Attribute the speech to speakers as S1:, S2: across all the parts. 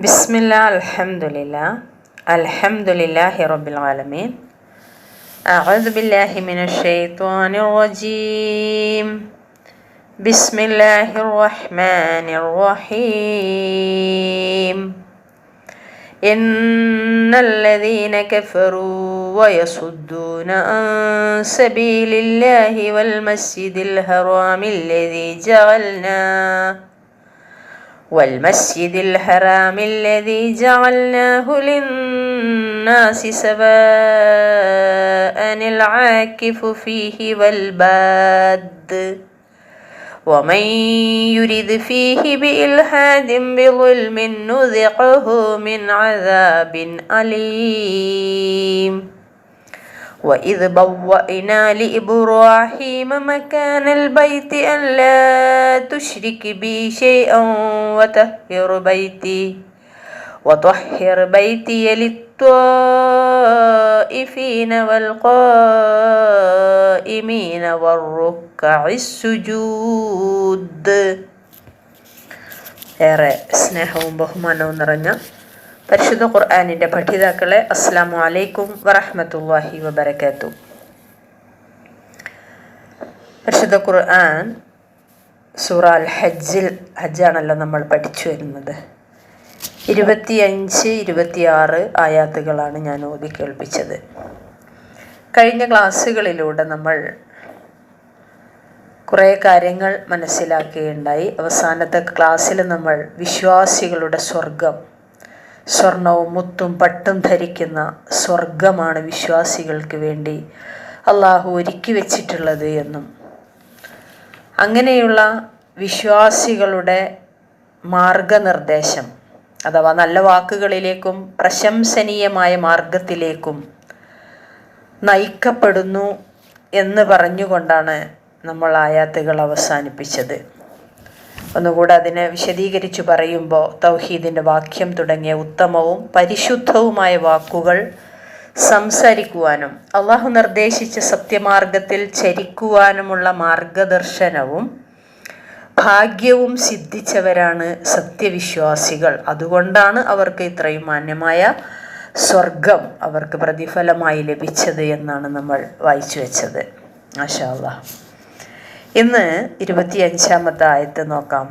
S1: بسم الله الحمد لله الحمد لله رب العالمين أعوذ بالله من الشيطان الرجيم بسم الله الرحمن الرحيم إن الذين كفروا ويصدون عن سبيل الله والمسجد الحرام الذي جعلناه والمسجد الحرام الذي جعلناه للناس سواء العاكف فيه والباد. ومن يرد فيه بإلحاد بظلم نذقه من عذاب أليم. وإذ بوأنا لإبراهيم مكان البيت أن لا تشرك بي شيئا وطهر بيتي وطهر بيتي للطائفين والقائمين والركع السجود ഏറെ സ്നേഹവും ബഹുമാനവും നിറഞ്ഞ പരിശുദ്ധ ഖുർആാനിന്റെ പഠിതാക്കളെ അസ്സാം വലൈക്കും വറഹമത്തല്ലാഹി വബർക്കാത്തു പരിശുദ്ധ ഖുർആൻ സൂറ അൽ ഹജ്ജിൽ ഹജ്ജാണല്ലോ നമ്മൾ പഠിച്ചു വരുന്നത്. ഇരുപത്തിയഞ്ച് ഇരുപത്തിയാറ് ആയാത്തുകളാണ് ഞാൻ ഓതി കേൾപ്പിച്ചത്. കഴിഞ്ഞ ക്ലാസ്സുകളിലൂടെ നമ്മൾ കുറേ കാര്യങ്ങൾ മനസ്സിലാക്കുകയുണ്ടായി. അവസാനത്തെ ക്ലാസ്സിൽ നമ്മൾ വിശ്വാസികളുടെ സ്വർഗം സ്വർണവും മുത്തും പട്ടും ധരിക്കുന്ന സ്വർഗമാണ് വിശ്വാസികൾക്ക് വേണ്ടി അള്ളാഹു ഒരുക്കി വെച്ചിട്ടുള്ളത് എന്നും. അങ്ങനെയുള്ള വിശ്വാസികളുടെ മാർഗനിർദ്ദേശം അഥവാ നല്ല വാക്കുകളിലേക്കും പ്രശംസനീയമായ മാർഗത്തിലേക്കും നയിക്കപ്പെടുന്നു എന്ന് പറഞ്ഞുകൊണ്ടാണ് നമ്മൾ ആയാത്തുകൾ അവസാനിപ്പിച്ചത്. ഒന്നുകൂടെ അതിനെ വിശദീകരിച്ചു പറയുമ്പോൾ തൗഹീദിന്റെ വാക്യം തുടങ്ങിയ ഉത്തമവും പരിശുദ്ധവുമായ വാക്കുകൾ സംസാരിക്കുവാനും അള്ളാഹു നിർദ്ദേശിച്ച സത്യമാർഗത്തിൽ ചരിക്കുവാനുമുള്ള മാർഗദർശനവും ഭാഗ്യവും സിദ്ധിച്ചവരാണ് സത്യവിശ്വാസികൾ. അതുകൊണ്ടാണ് അവർക്ക് ഇത്രയും മാന്യമായ സ്വർഗം അവർക്ക് പ്രതിഫലമായി ലഭിച്ചത് എന്നാണ് നമ്മൾ വായിച്ചു വെച്ചത്. മാഷാ അള്ളാഹ് ഇന്ന് ഇരുപത്തിയഞ്ചാമത്തെ ആയത്ത് നോക്കാം.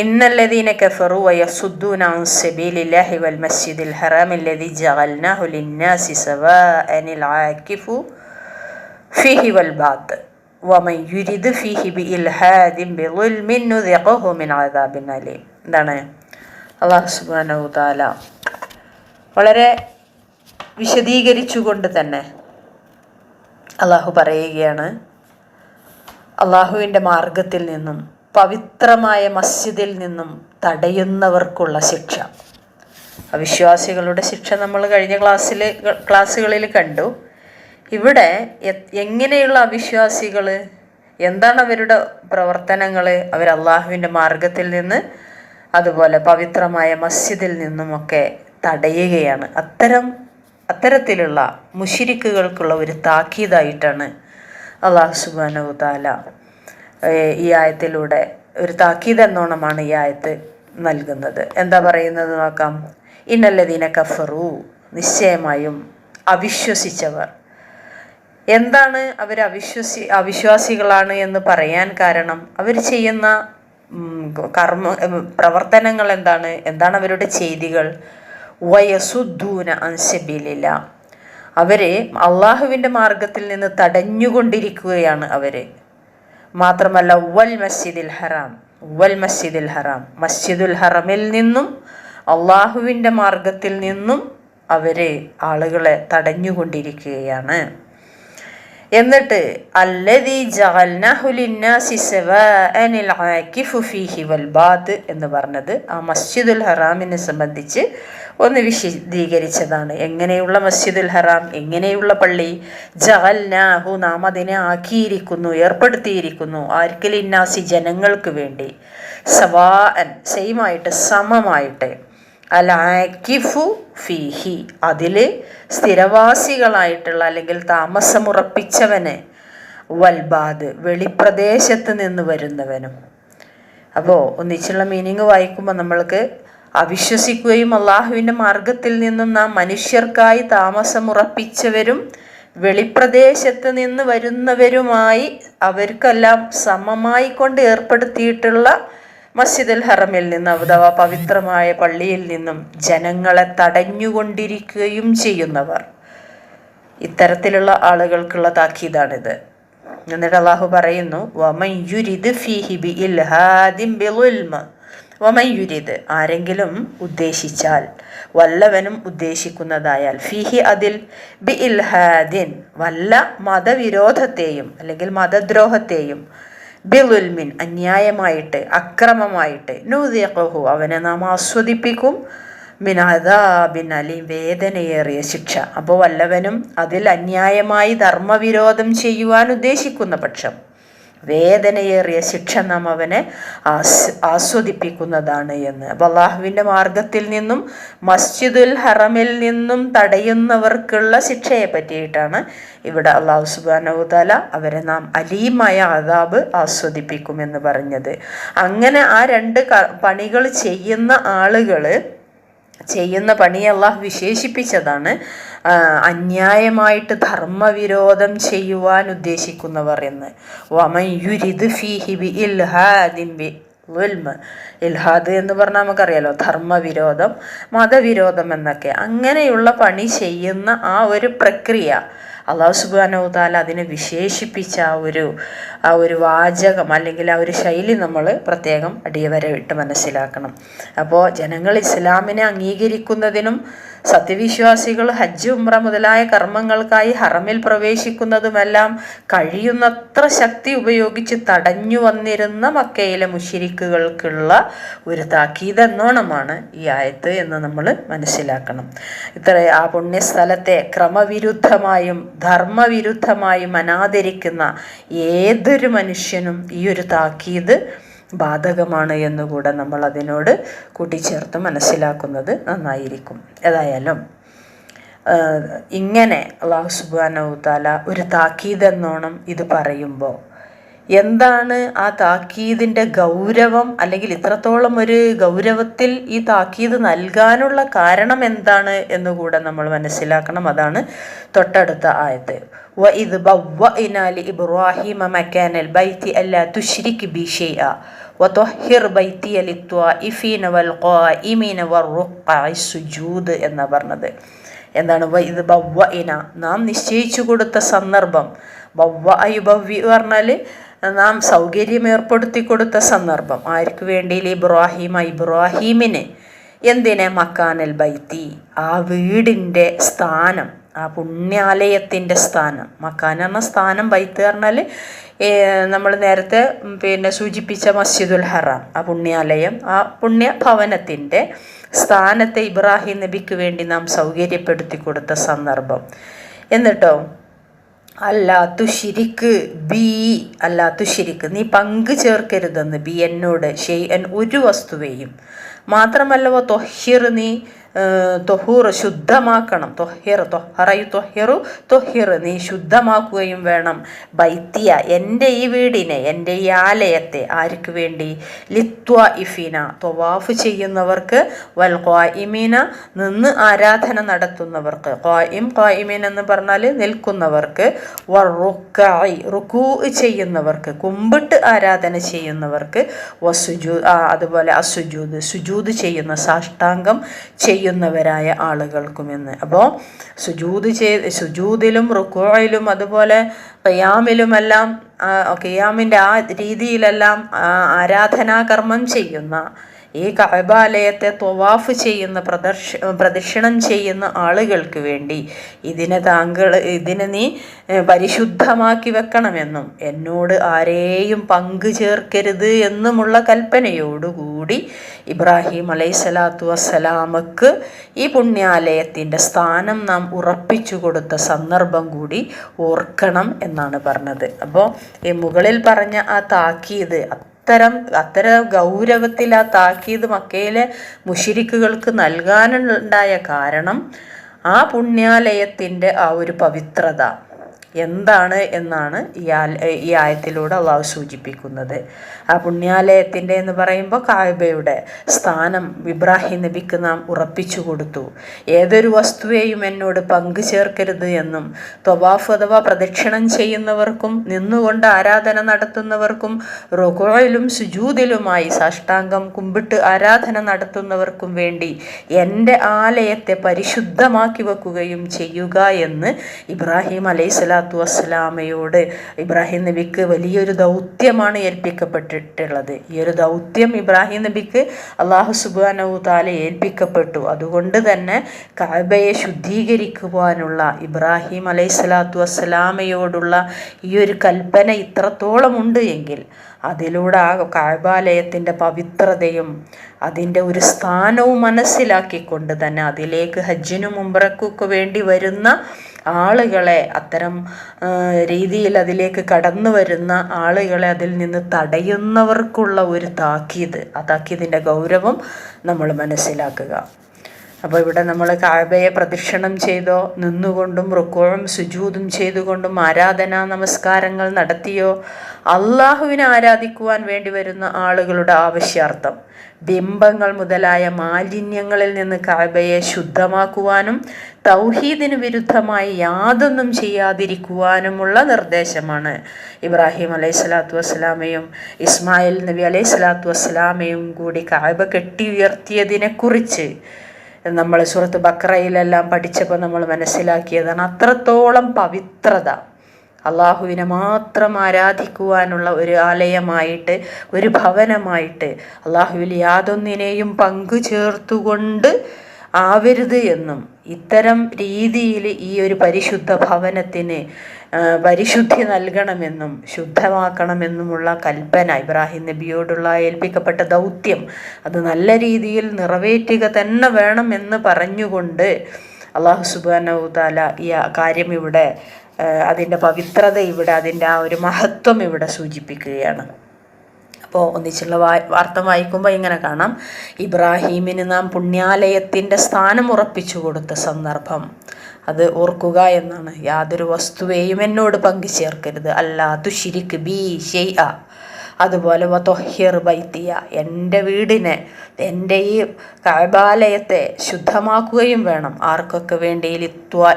S1: ഇന്നല്ലദീന കഫറു വയസുദ്ദൂന അൻ സബീലില്ലാഹി വൽ മസ്ജിദിൽ ഹറാമില്ലദി ജഅൽനാഹു ലിന്നാസി സവാഅനിൽ ആകിഫു ഫീഹി വൽ ബാത്ത് വമൻ യുരിദ് ഫീഹി ബിൽഹാദിൻ ബിളുൽമിൻ നുദിഖഹു മിൻ അദാബിൻ അലീം. എന്താണ് അല്ലാഹു സുബ്ഹാനഹു തആല വളരെ വിശദീകരിച്ചുകൊണ്ട് തന്നെ അള്ളാഹു പറയുകയാണ്. അള്ളാഹുവിന്റെ മാർഗത്തിൽ നിന്നും പവിത്രമായ മസ്ജിദിൽ നിന്നും തടയുന്നവർക്കുള്ള ശിക്ഷ. അവിശ്വാസികളുടെ ശിക്ഷ നമ്മൾ കഴിഞ്ഞ ക്ലാസ്സിൽ ക്ലാസ്സുകളിൽ കണ്ടു. ഇവിടെ എങ്ങനെയുള്ള അവിശ്വാസികൾ എന്താണ് അവരുടെ പ്രവർത്തനങ്ങൾ അവർ അള്ളാഹുവിന്റെ മാർഗത്തിൽ നിന്ന് അതുപോലെ പവിത്രമായ മസ്ജിദിൽ നിന്നുമൊക്കെ തടയുകയാണ്. അത്തരം അത്തരത്തിലുള്ള മുഷിരിക്കുകൾക്കുള്ള ഒരു താക്കീതായിട്ടാണ് അള്ളാഹു സുബാനു താല ഈ ആയത്തിലൂടെ ഒരു താക്കീത് എന്നോണമാണ് ഈ ആയത്ത് നൽകുന്നത്. എന്താ പറയുന്നത് നോക്കാം? ഇന്നല്ലതീന കഫറു നിശ്ചയമായും അവിശ്വസിച്ചവർ. എന്താണ് അവർ അവിശ്വസി അവിശ്വാസികളാണ് എന്ന് പറയാൻ കാരണം? അവർ ചെയ്യുന്ന കർമ്മ പ്രവർത്തനങ്ങൾ എന്താണ്? എന്താണ് അവരുടെ ചെയ്തികൾ? വയസുദ്ധൂന അൻസബിലില്ല. അവരെ അള്ളാഹുവിന്റെ മാർഗത്തിൽ നിന്ന് തടഞ്ഞുകൊണ്ടിരിക്കുകയാണ് അവരെ. മാത്രമല്ല വൽ മസ്ജിദിൽ ഹറാം വൽ മസ്ജിദിൽ ഹറാം. മസ്ജിദുൽ ഹറമിൽ നിന്നും അള്ളാഹുവിന്റെ മാർഗത്തിൽ നിന്നും അവരെ ആളുകളെ തടഞ്ഞുകൊണ്ടിരിക്കുകയാണ്. എന്നിട്ട് ബാദ് എന്ന് പറഞ്ഞത് ആ മസ്ജിദുൽ ഹറാമിനെ സംബന്ധിച്ച് ഒന്ന് വിശദീകരിച്ചതാണ്. എങ്ങനെയുള്ള മസ്ജിദുൽ ഹറാം എങ്ങനെയുള്ള പള്ളി? ജഹൽനാഹു നാം അതിനെ ആക്കിയിരിക്കുന്നു ഏർപ്പെടുത്തിയിരിക്കുന്നു. ആർക്കലിന്നാസി ജനങ്ങൾക്ക് വേണ്ടി. സവാഅൻ സെയിമായിട്ട് സമമായിട്ട്. അലാക്കിഫു ഫീഹി അതിൽ സ്ഥിരവാസികളായിട്ടുള്ള അല്ലെങ്കിൽ താമസമുറപ്പിച്ചവന് വൽബാദ് വെളിപ്രദേശത്ത് നിന്ന് വരുന്നവനും. അപ്പോൾ ഒന്നിച്ചുള്ള മീനിങ് വായിക്കുമ്പോൾ നമ്മൾക്ക് അവിശ്വസിക്കുകയും അള്ളാഹുവിന്റെ മാർഗത്തിൽ നിന്നും നാം മനുഷ്യർക്കായി താമസമുറപ്പിച്ചവരും വെളിപ്രദേശത്ത് നിന്ന് വരുന്നവരുമായി അവർക്കെല്ലാം സമമായി കൊണ്ട് ഏർപ്പെടുത്തിയിട്ടുള്ള മസ്ജിദുൽ ഹറമിൽ നിന്ന് അഥവാ പവിത്രമായ പള്ളിയിൽ നിന്നും ജനങ്ങളെ തടഞ്ഞുകൊണ്ടിരിക്കുകയും ചെയ്യുന്നവർ. ഇത്തരത്തിലുള്ള ആളുകൾക്കുള്ള താക്കീതാണിത്. എന്നിട്ട് അള്ളാഹു പറയുന്നു വമൻ യുരിദ് ഫീഹി ബി ഇൽഹാദിൻ വമൻ ആരെങ്കിലും ഉദ്ദേശിച്ചാൽ വല്ലവനും ഉദ്ദേശിക്കുന്നതായാൽ ഫിഹി അതിൽ ബി ഇൽഹാദിൻ വല്ല മതവിരോധത്തെയും അല്ലെങ്കിൽ മതദ്രോഹത്തെയും ബിലുൽമിൻ അന്യായമായിട്ട് അക്രമമായിട്ട് നൂദിയഹു അവനെ നാം ആസ്വദിപ്പിക്കും. മിനാദാബിൻ അലി വേദനയേറിയ ശിക്ഷ. അപ്പോൾ വല്ലവനും അതിൽ അന്യായമായി ധർമ്മവിരോധം ചെയ്യുവാൻ ഉദ്ദേശിക്കുന്ന പക്ഷം വേദനയേറിയ ശിക്ഷ നാം അവനെ ആസ് ആസ്വദിപ്പിക്കുന്നതാണ് എന്ന്. അപ്പോൾ അള്ളാഹുവിന്റെ മാർഗത്തിൽ നിന്നും മസ്ജിദുൽ ഹറമിൽ നിന്നും തടയുന്നവർക്കുള്ള ശിക്ഷയെ പറ്റിയിട്ടാണ് ഇവിടെ അള്ളാഹു സുബാനവുതല അവരെ നാം അലീമായ അതാബ് ആസ്വദിപ്പിക്കുമെന്ന് പറഞ്ഞത്. അങ്ങനെ ആ രണ്ട് പണികൾ ചെയ്യുന്ന ആളുകൾ ചെയ്യുന്ന പണി അള്ളാഹ് വിശേഷിപ്പിച്ചതാണ്. അന്യായമായിട്ട് ധർമ്മവിരോധം ചെയ്യുവാൻ ഉദ്ദേശിക്കുന്നവർ എന്ന്. വമൻ യുരിദ് ഫീഹി ബി ബി ഇൽഹാദ് എന്ന് പറഞ്ഞാൽ നമുക്കറിയാലോ ധർമ്മവിരോധം മതവിരോധം എന്നൊക്കെ. അങ്ങനെയുള്ള പണി ചെയ്യുന്ന ആ ഒരു പ്രക്രിയ അള്ളാഹു സുബാനവുതാല അതിനെ വിശേഷിപ്പിച്ച ആ ഒരു ആ ഒരു വാചകം അല്ലെങ്കിൽ ആ ഒരു ശൈലി നമ്മൾ പ്രത്യേകം അടിയവരെ വിട്ട് മനസ്സിലാക്കണം. അപ്പോൾ ജനങ്ങൾ ഇസ്ലാമിനെ അംഗീകരിക്കുന്നതിനും സത്യവിശ്വാസികൾ ഹജ്ജ് ഉംറ മുതലായ കർമ്മങ്ങൾക്കായി ഹറമിൽ പ്രവേശിക്കുന്നതുമെല്ലാം കഴിയുന്നത്ര ശക്തി ഉപയോഗിച്ച് തടഞ്ഞു വന്നിരുന്ന മക്കയിലെ മുഷിരിക്കുകൾക്കുള്ള ഒരു താക്കീത് എന്നോണമാണ് ഈ ആയത്ത് എന്ന് നമ്മൾ മനസ്സിലാക്കണം. ഇത്ര ആ പുണ്യസ്ഥലത്തെ ക്രമവിരുദ്ധമായും ധർമ്മവിരുദ്ധമായും മനാദരിക്കുന്ന ഏതൊരു മനുഷ്യനും ഈ ഒരു താക്കീത് ബാധകമാണ് എന്നുകൂടെ നമ്മൾ അതിനോട് കൂട്ടിച്ചേർത്ത് മനസ്സിലാക്കുന്നത് നന്നായിരിക്കും. ഏതായാലും ഇങ്ങനെ അള്ളാഹു സുബാനവുത്താല ഒരു താക്കീതെന്നോണം ഇത് പറയുമ്പോൾ എന്താണ് ആ താക്കീതിന്റെ ഗൗരവം? അല്ലെങ്കിൽ ഇത്രത്തോളം ഒരു ഗൗരവത്തിൽ ഈ താക്കീത് നൽകാനുള്ള കാരണം എന്താണ് എന്നുകൂടെ നമ്മൾ മനസ്സിലാക്കണം. അതാണ് തൊട്ടടുത്ത ആയത് വ ഇത് ബവ്വഇനാലി ഇബ്രാഹിമ മക്കാനൽ ബൈത്തി അല്ല തുഷ്രിക് ബിഷയ വതൊഹിർ ബൈത്തി ലിത്വാഇഫീന വൽ ഇമീന വർ സുജൂദ് എന്ന് പറഞ്ഞത്. എന്താണ്? ഇത് ബവ്വ ഇന നാം നിശ്ചയിച്ചു കൊടുത്ത സന്ദർഭം. ബവ്വ അയുബവ്വി പറഞ്ഞാൽ നാം സൗകര്യം ഏർപ്പെടുത്തി കൊടുത്ത സന്ദർഭം. ആർക്ക് വേണ്ടി? ഇബ്രാഹിം ഇബ്രാഹീമിന്. എന്തിനെ? മക്കാനൽ ബൈത്തി. ആ വീടിന്റെ സ്ഥാനം ആ പുണ്യാലയത്തിന്റെ സ്ഥാനം. മക്കാൻ എന്ന സ്ഥാനം ബൈത്ത് പറഞ്ഞാൽ നമ്മൾ നേരത്തെ പിന്നെ സൂചിപ്പിച്ച മസ്ജിദുൽ ഹറാം. ആ പുണ്യാലയം ആ പുണ്യ ഭവനത്തിന്റെ സ്ഥാനത്തെ ഇബ്രാഹിം നബിക്ക് വേണ്ടി നാം സൗകര്യപ്പെടുത്തി കൊടുത്ത സന്ദർഭം. എന്നിട്ടോ? അല്ലാത്തു ശിരിക്ക് ബി അല്ലാത്തു ശിരിക്ക്. നീ പങ്ക് ചേർക്കരുതെന്ന് ബി എന്നോട്. ഷെയ്യൻ ഒരു വസ്തുവേയും. മാത്രമല്ലവോ തൊഹിർ നീ തൊഹൂർ ശുദ്ധമാക്കണം. തൊഹിർ തൊഹറയു തൊഹിറു തൊഹിർ നീ ശുദ്ധമാക്കുകയും വേണം. ബൈത്തിയ എന്റെ ഈ വീടിനെ എന്റെ ഈ ആലയത്തെ ആർക്ക് വേണ്ടി? ലിത്വ ഇഫിന തൊവാഫ് ചെയ്യുന്നവർക്ക്. വൽ ഖായിമീന നിന്ന് ആരാധന നടത്തുന്നവർക്ക്. ഖായിം ഇമീൻ എന്ന് പറഞ്ഞാൽ നിൽക്കുന്നവർക്ക്. വ റുക്കായി റുക്കൂ ചെയ്യുന്നവർക്ക്. കുമ്പിട്ട് ആരാധന ചെയ്യുന്നവർക്ക്. വസുജൂ അതുപോലെ അസുജൂത് സുജൂത് ചെയ്യുന്ന സാഷ്ടാംഗം ചെയ്യും ചെയ്യുന്നവരായ ആളുകൾക്കുമെന്ന് അപ്പോൾ സുജൂത് ചെയ്ത് സുജൂതിലും റുക്കോയിലും അതുപോലെ ഖിയാമിലുമെല്ലാം ഖിയാമിന്റെ ആ രീതിയിലെല്ലാം ആരാധനാകർമ്മം ചെയ്യുന്ന ഈ കഅബാലയത്തെ തൊവാഫ് ചെയ്യുന്ന പ്രദർശ പ്രദക്ഷിണം ചെയ്യുന്ന ആളുകൾക്ക് വേണ്ടി ഇതിനെ താങ്കൾ ഇതിനെ നീ പരിശുദ്ധമാക്കി വെക്കണമെന്നും എന്നോട് ആരെയും പങ്കു ചേർക്കരുത് എന്നുമുള്ള കൽപ്പനയോടുകൂടി ഇബ്രാഹിം അലൈഹി സ്വലാത്തു വസ്സലാമക്ക് ഈ പുണ്യാലയത്തിന്റെ സ്ഥാനം നാം ഉറപ്പിച്ചു കൊടുത്ത സന്ദർഭം കൂടി ഓർക്കണം എന്നാണ് പറഞ്ഞത്. അപ്പോൾ ഈ മുകളിൽ പറഞ്ഞ ആ താക്കീത് അത്തരം അത്തരം ഗൗരവത്തിൽ ആ താക്കീത് മക്കയിലെ മുഷിരിക്കുകൾക്ക് നൽകാനുണ്ടായ കാരണം ആ പുണ്യാലയത്തിന്റെ ആ ഒരു പവിത്രത. എന്താണ് എന്നാണ് ഈ ആ ഈ ആയത്തിലൂടെ അള്ളാഹു സൂചിപ്പിക്കുന്നത്. ആ പുണ്യാലയത്തിന്റെ എന്ന് പറയുമ്പോൾ കായബയുടെ സ്ഥാനം ഇബ്രാഹിം നബിക്ക് നാം ഉറപ്പിച്ചു കൊടുത്തു. ഏതൊരു വസ്തുവേയും എന്നോട് പങ്കു ചേർക്കരുത് എന്നും തൊവാഫ് അഥവാ പ്രദക്ഷിണം ചെയ്യുന്നവർക്കും നിന്നുകൊണ്ട് ആരാധന നടത്തുന്നവർക്കും റൊഗോയിലും സുജൂതിലുമായി സാഷ്ടാംഗം കുമ്പിട്ട് ആരാധന നടത്തുന്നവർക്കും വേണ്ടി എന്റെ ആലയത്തെ പരിശുദ്ധമാക്കി വെക്കുകയും ചെയ്യുക എന്ന് ഇബ്രാഹിം അലൈഹി സ്വലാത്തു വസ്സലാമയോട് ഇബ്രാഹിം നബിക്ക് വലിയൊരു ദൗത്യമാണ് ഏൽപ്പിക്കപ്പെട്ടിട്ടുള്ളത്. ഈ ഒരു ദൗത്യം ഇബ്രാഹിം നബിക്ക് അള്ളാഹു സുബാനവു താല ഏൽപ്പിക്കപ്പെട്ടു. അതുകൊണ്ട് തന്നെ കാബയെ ശുദ്ധീകരിക്കുവാനുള്ള ഇബ്രാഹിം അലൈഹി സ്വലാത്തു വസ്സലാമയോടുള്ള ഈ ഒരു കൽപ്പന ഇത്രത്തോളം ഉണ്ട് എങ്കിൽ അതിലൂടെ ആ കാബാലയത്തിന്റെ പവിത്രതയും അതിന്റെ ഒരു സ്ഥാനവും മനസ്സിലാക്കിക്കൊണ്ട് തന്നെ അതിലേക്ക് ഹജ്ജിനും ഉംറക്കൊക്കെ വേണ്ടി വരുന്ന ആളുകളെ അത്തരം രീതിയിൽ അതിലേക്ക് കടന്നു വരുന്ന ആളുകളെ അതിൽ നിന്ന് തടയുന്നവർക്കുള്ള ഒരു താക്കീത്. ആ താക്കീതിന്റെ ഗൗരവം നമ്മൾ മനസ്സിലാക്കുക. അപ്പോൾ ഇവിടെ നമ്മൾ കാബയെ പ്രദക്ഷിണം ചെയ്തോ നിന്നുകൊണ്ടും റുക്കോഴും സുജൂതും ചെയ്തുകൊണ്ടും ആരാധനാ നമസ്കാരങ്ങൾ നടത്തിയോ അള്ളാഹുവിനെ ആരാധിക്കുവാൻ വേണ്ടി വരുന്ന ആളുകളുടെ ആവശ്യാർത്ഥം. ബിംബങ്ങൾ മുതലായ മാലിന്യങ്ങളിൽ നിന്ന് കാബയെ ശുദ്ധമാക്കുവാനും തൗഹീദിന് വിരുദ്ധമായി യാതൊന്നും ചെയ്യാതിരിക്കുവാനുമുള്ള നിർദ്ദേശമാണ്. ഇബ്രാഹിം അലൈഹി സ്വലാത്തു വസ്സലാമയും ഇസ്മായിൽ നബി അലൈഹി സ്വലാത്തു വസ്സലാമയും കൂടി കാബ കെട്ടി ഉയർത്തിയതിനെക്കുറിച്ച് നമ്മൾ സുഹൃത്ത് ബക്രയിലെല്ലാം പഠിച്ചപ്പോൾ നമ്മൾ മനസ്സിലാക്കിയതാണ് അത്രത്തോളം പവിത്രത. അള്ളാഹുവിനെ മാത്രം ആരാധിക്കുവാനുള്ള ഒരു ആലയമായിട്ട് ഒരു ഭവനമായിട്ട് അള്ളാഹുവിൽ യാതൊന്നിനെയും പങ്കു ചേർത്തുകൊണ്ട് ആവരുത് എന്നും ഇത്തരം രീതിയിൽ ഈ ഒരു പരിശുദ്ധ ഭവനത്തിന് പരിശുദ്ധി നൽകണമെന്നും ശുദ്ധമാക്കണമെന്നുമുള്ള കൽപ്പന ഇബ്രാഹിം നബിയോടുള്ള ഏൽപ്പിക്കപ്പെട്ട ദൗത്യം അത് നല്ല രീതിയിൽ നിറവേറ്റുക തന്നെ വേണം വേണമെന്ന് പറഞ്ഞുകൊണ്ട് അള്ളാഹു താല ഈ കാര്യം ഇവിടെ അതിന്റെ പവിത്രത ഇവിടെ അതിന്റെ ആ ഒരു മഹത്വം ഇവിടെ സൂചിപ്പിക്കുകയാണ്. അപ്പോൾ ഒന്നിച്ചുള്ള വാർത്ത വായിക്കുമ്പോൾ ഇങ്ങനെ കാണാം. ഇബ്രാഹീമിന് നാം പുണ്യാലയത്തിന്റെ സ്ഥാനം ഉറപ്പിച്ചു കൊടുത്ത സന്ദർഭം. അത് ഓർക്കുക എന്നാണ്. യാതൊരു വസ്തുവേയും എന്നോട് പങ്കു ചേർക്കരുത് അല്ലാ തുഷിരിക്ക് ബി ഷെയ് അതുപോലെ വതൊഹിർ ബൈത്തിയ എന്റെ വീടിനെ എന്റെ ഈ കബാലയത്തെ ശുദ്ധമാക്കുകയും വേണം. ആർക്കൊക്കെ വേണ്ടി?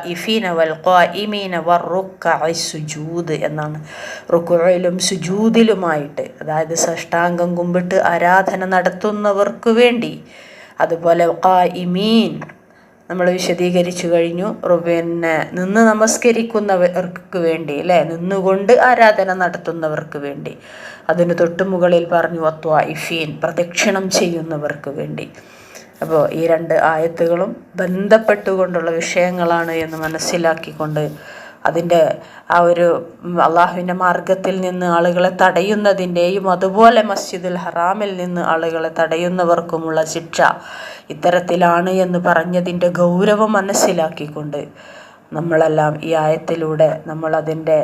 S1: ഇഫീന വൽ ഇമീന വർ സുജൂദ് എന്നാണ്. റുക്കുഴയിലും സുജൂദിലുമായിട്ട് അതായത് സഷ്ടാംഗം കുമ്പിട്ട് ആരാധന നടത്തുന്നവർക്ക് വേണ്ടി. അതുപോലെ ഇമീൻ നമ്മൾ വിശദീകരിച്ചു കഴിഞ്ഞു. പിന്നെ നിന്ന് നമസ്കരിക്കുന്നവർക്ക് വേണ്ടി അല്ലേ? നിന്നുകൊണ്ട് ആരാധന നടത്തുന്നവർക്ക് വേണ്ടി. അതിന് തൊട്ടു മുകളിൽ പറഞ്ഞു അത്വ ഇഫീൻ പ്രദക്ഷിണം ചെയ്യുന്നവർക്ക് വേണ്ടി. അപ്പോൾ ഈ രണ്ട് ആയത്തുകളും ബന്ധപ്പെട്ടുകൊണ്ടുള്ള വിഷയങ്ങളാണ് എന്ന് മനസ്സിലാക്കിക്കൊണ്ട് അതിന്റെ ആ ഒരു അള്ളാഹുവിന്റെ മാർഗത്തിൽ നിന്ന് ആളുകളെ തടയുന്നതിന്റെയും അതുപോലെ മസ്ജിദുൽ ഹറാമിൽ നിന്ന് ആളുകളെ തടയുന്നവർക്കുമുള്ള ശിക്ഷ ഇത്തരത്തിലാണ് എന്ന് പറഞ്ഞതിന്റെ ഗൗരവം മനസ്സിലാക്കിക്കൊണ്ട് നമ്മളെല്ലാം ഈ ആയത്തിലൂടെ നമ്മളതിന്റെ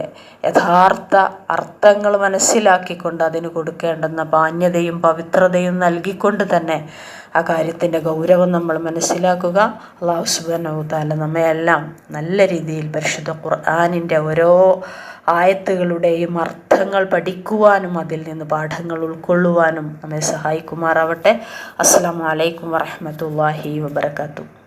S1: യഥാർത്ഥ അർത്ഥങ്ങൾ മനസ്സിലാക്കിക്കൊണ്ട് അതിന് കൊടുക്കേണ്ടുന്ന മാന്യതയും പവിത്രതയും നൽകിക്കൊണ്ട് തന്നെ ആ കാര്യത്തിന്റെ ഗൗരവം നമ്മൾ മനസ്സിലാക്കുക. അള്ളാഹു സുബനവുത്താല നമ്മയെല്ലാം നല്ല രീതിയിൽ പരിശുദ്ധ ഖുർആാനിന്റെ ഓരോ ആയത്തുകളുടെയും അർത്ഥങ്ങൾ പഠിക്കുവാനും അതിൽ നിന്ന് പാഠങ്ങൾ ഉൾക്കൊള്ളുവാനും നമ്മെ സഹായിക്കുമാറാവട്ടെ. അസ്സാം വലൈക്കും വറഹമത്തല്ലാഹി വബർക്കാത്തു